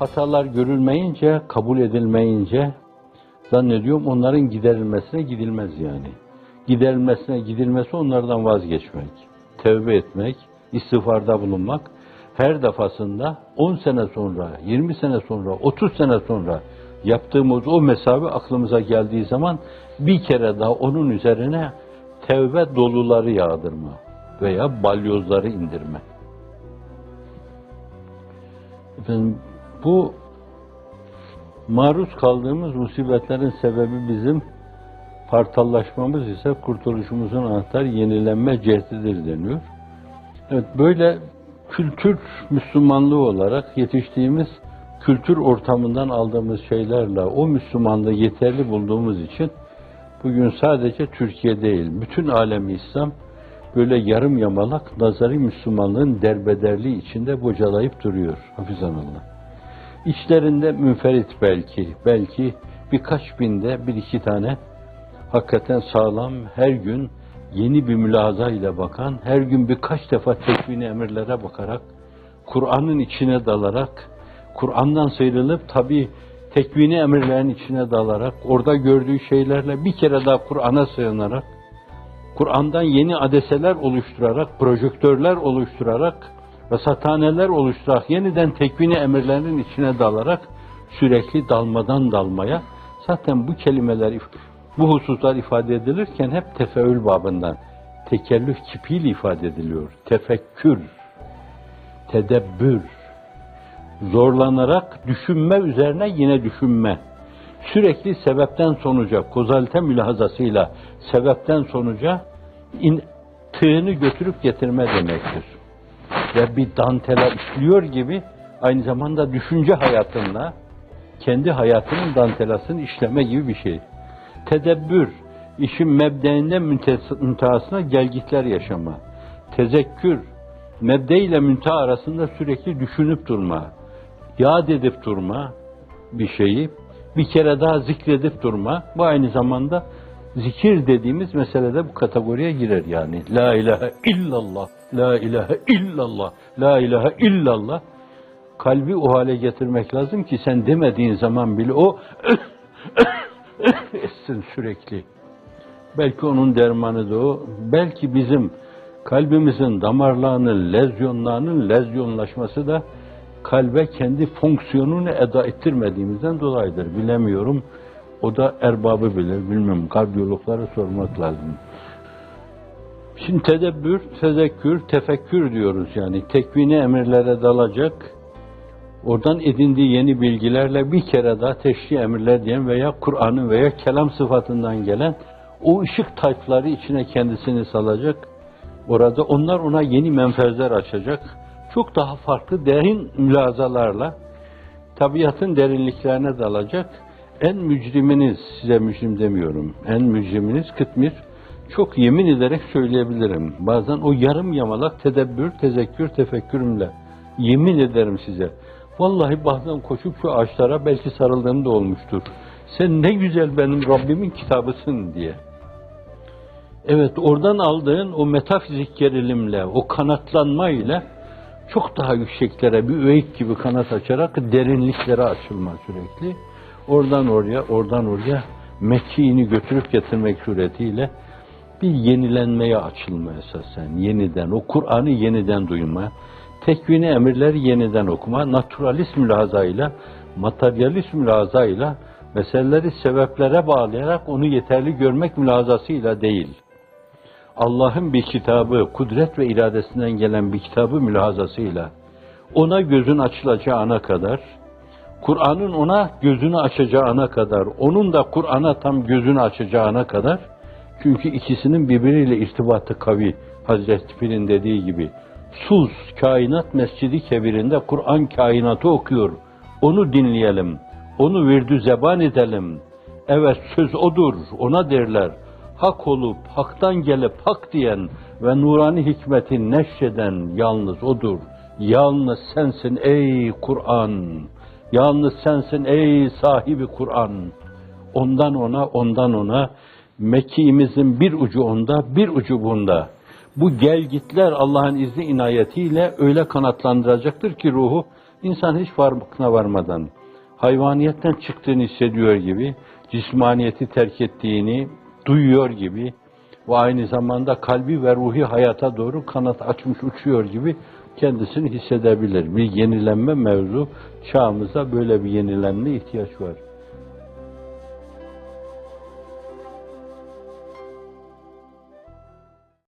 hatalar görülmeyince, kabul edilmeyince zannediyorum onların giderilmesine gidilmez yani. Giderilmesine gidilmesi onlardan vazgeçmek, tevbe etmek, istiğfarda bulunmak. Her defasında 10 sene sonra, 20 sene sonra, 30 sene sonra yaptığımız o mesafe aklımıza geldiği zaman bir kere daha onun üzerine tevbe doluları yağdırma veya balyozları indirme. Efendim, bu maruz kaldığımız musibetlerin sebebi bizim partallaşmamız ise kurtuluşumuzun anahtarı yenilenme cehdidir deniyor. Evet böyle kültür Müslümanlığı olarak yetiştiğimiz kültür ortamından aldığımız şeylerle o Müslümanlığı yeterli bulduğumuz için bugün sadece Türkiye değil, bütün alemi İslam böyle yarım yamalak nazari Müslümanlığın derbederliği içinde bocalayıp duruyor. Hafizanallah. İçlerinde münferit belki, belki birkaç binde bir iki tane. Hakikaten sağlam, her gün yeni bir mülaza ile bakan, her gün birkaç defa tekvini emirlere bakarak, Kur'an'ın içine dalarak, Kur'an'dan sıyrılıp tabi tekvini emirlerin içine dalarak, orada gördüğü şeylerle bir kere daha Kur'an'a sığınarak, Kur'an'dan yeni adeseler oluşturarak, projektörler oluşturarak, rasathaneler oluşturarak, yeniden tekvini emirlerin içine dalarak, sürekli dalmadan dalmaya, zaten bu kelimeler, bu hususlar ifade edilirken hep tefeül babından, tekellüf kipiyle ifade ediliyor. Tefekkür, tedebbür, zorlanarak düşünme üzerine yine düşünme. Sürekli sebepten sonuca, kozalite mülahazasıyla sebepten sonuca in, tığını götürüp getirme demektir. Ve bir dantela işliyor gibi aynı zamanda düşünce hayatında kendi hayatının dantelasını işleme gibi bir şey. Tedebbür, işin mebdeinde müntehasına gelgitler yaşama. Tezekkür, mebde ile münteha arasında sürekli düşünüp durma. Yad edip durma bir şeyi. Bir kere daha zikredip durma. Bu aynı zamanda zikir dediğimiz meselede bu kategoriye girer yani. La ilahe illallah, la ilahe illallah, la ilahe illallah. Kalbi o hale getirmek lazım ki sen demediğin zaman bile o etsin sürekli. Belki onun dermanı da o. Belki bizim kalbimizin damarlarının, lezyonlarının lezyonlaşması da kalbe kendi fonksiyonunu eda ettirmediğimizden dolayıdır. Bilemiyorum. O da erbabı bilir. Bilmem. Kardiyologlara sormak lazım. Şimdi tedebbür, tezekkür, tefekkür diyoruz yani. Tekvini emirlere dalacak, oradan edindiği yeni bilgilerle bir kere daha teşri emirler diyen veya Kur'an'ın veya kelam sıfatından gelen o ışık tayfları içine kendisini salacak. Orada onlar ona yeni menfezler açacak. Çok daha farklı derin mülazalarla tabiatın derinliklerine dalacak. En mücriminiz, size mücrim demiyorum, en mücriminiz kıtmir, çok yemin ederek söyleyebilirim. Bazen o yarım yamalak tedebbür, tezekkür, tefekkürümle yemin ederim size. Vallahi bazen koşup şu ağaçlara belki sarıldığım da olmuştur. Sen ne güzel benim Rabbimin kitabısın diye. Evet oradan aldığın o metafizik gerilimle, o kanatlanma ile çok daha yükseklere bir öğüt gibi kanat açarak derinliklere açılma sürekli. Oradan oraya, oradan oraya mekiğini götürüp getirmek suretiyle bir yenilenmeye açılma esasen. Yeniden, o Kur'an'ı yeniden duyma, tekvini emirleri yeniden okuma, naturalist mülazayla, materyalist mülazayla, meseleleri sebeplere bağlayarak onu yeterli görmek mülazasıyla değil. Allah'ın bir kitabı, kudret ve iradesinden gelen bir kitabı mülahazasıyla, ona gözün açılacağı ana kadar, Kur'an'ın ona gözünü açacağı ana kadar, onun da Kur'an'a tam gözünü açacağına kadar, çünkü ikisinin birbiriyle irtibatı kavi, Hazreti Pir'in dediği gibi, sus, kainat mescidi kebirinde Kur'an kainatı okuyor, onu dinleyelim, onu virdü zeban edelim, evet söz odur, ona derler, hak olup, haktan gelip hak diyen ve nurani hikmeti neşreden yalnız odur. Yalnız sensin ey Kur'an. Yalnız sensin ey sahibi Kur'an. Ondan ona, ondan ona, mekiğimizin bir ucu onda, bir ucu bunda. Bu gelgitler Allah'ın izni inayetiyle öyle kanatlandıracaktır ki ruhu insan hiç farkına varmadan hayvaniyetten çıktığını hissediyor gibi, cismaniyeti terk ettiğini duyuyor gibi ve aynı zamanda kalbi ve ruhi hayata doğru kanat açmış uçuyor gibi kendisini hissedebilir. Bir yenilenme mevzu çağımızda böyle bir yenilenme ihtiyaç var.